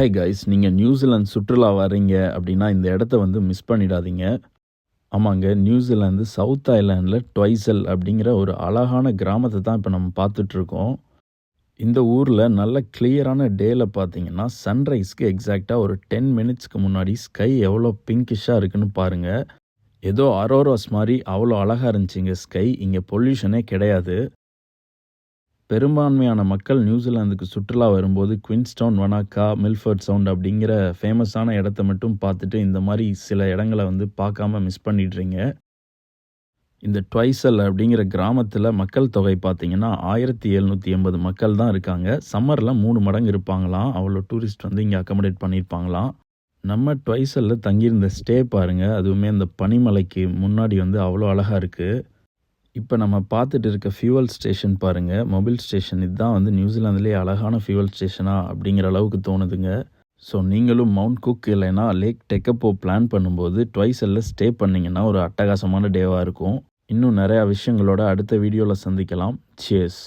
Hi guys நீங்கள் New Zealand சுற்றுலா வர்றீங்க அப்படின்னா இந்த இடத்த வந்து மிஸ் பண்ணிடாதீங்க. ஆமாங்க நியூசிலாந்து சவுத் ஐலாண்டில் டொய்சல் அப்படிங்கிற ஒரு அழகான கிராமத்தை தான் இப்போ நம்ம பார்த்துட்ருக்கோம். இந்த ஊரில் நல்ல கிளியரான டேயில் பார்த்தீங்கன்னா சன்ரைஸ்க்கு எக்ஸாக்டாக ஒரு டென் மினிட்ஸ்க்கு முன்னாடி ஸ்கை எவ்வளோ பிங்கிஷாக இருக்குன்னு பாருங்கள் ஏதோ அரோரோஸ் மாதிரி அவ்வளோ அழகாக இருந்துச்சுங்க ஸ்கை இங்கே பொல்யூஷனே கிடையாது. பெரும்பான்மையான மக்கள் நியூசிலாந்துக்கு சுற்றுலா வரும்போது குவின்ஸ்டவுன் வனாக்கா மில்ஃபர்ட் சவுண்ட் அப்படிங்கிற ஃபேமஸான இடத்த மட்டும் பார்த்துட்டு இந்த மாதிரி சில இடங்களை வந்து பார்க்காம மிஸ் பண்ணிடுறீங்க. இந்த ட்வைசல் அப்படிங்கிற கிராமத்தில் மக்கள் தொகை பார்த்தீங்கன்னா ஆயிரத்தி எழுநூற்றி எண்பது மக்கள் தான் இருக்காங்க. சம்மரில் மூணு மடங்கு இருப்பாங்களாம். அவ்வளோ டூரிஸ்ட் வந்து இங்கே அக்கமடேட் பண்ணியிருப்பாங்களாம். நம்ம ட்வைசலில் தங்கியிருந்த ஸ்டே பாருங்கள் அதுவுமே அந்த பனிமலைக்கு முன்னாடி வந்து அவ்வளோ அழகாக இருக்குது இப்போ நம்ம பார்த்துட்டு இருக்க ஃபியூவல் ஸ்டேஷன் பாருங்கள் மொபைல் ஸ்டேஷன் இதுதான் வந்து நியூசிலாந்துலேயே அழகான ஃபியூவல் ஸ்டேஷனா அப்படிங்கிற அளவுக்கு தோணுதுங்க. ஸோ நீங்களும் மவுண்ட் குக் இல்லைன்னா லேக் டெக்கப்போ பிளான் பண்ணும்போது ட்வைசலில் ஸ்டே பண்ணிங்கன்னா ஒரு அட்டகாசமான டேவாக இருக்கும். இன்னும் நிறையா விஷயங்களோட அடுத்த வீடியோவில் சந்திக்கலாம். சியர்ஸ்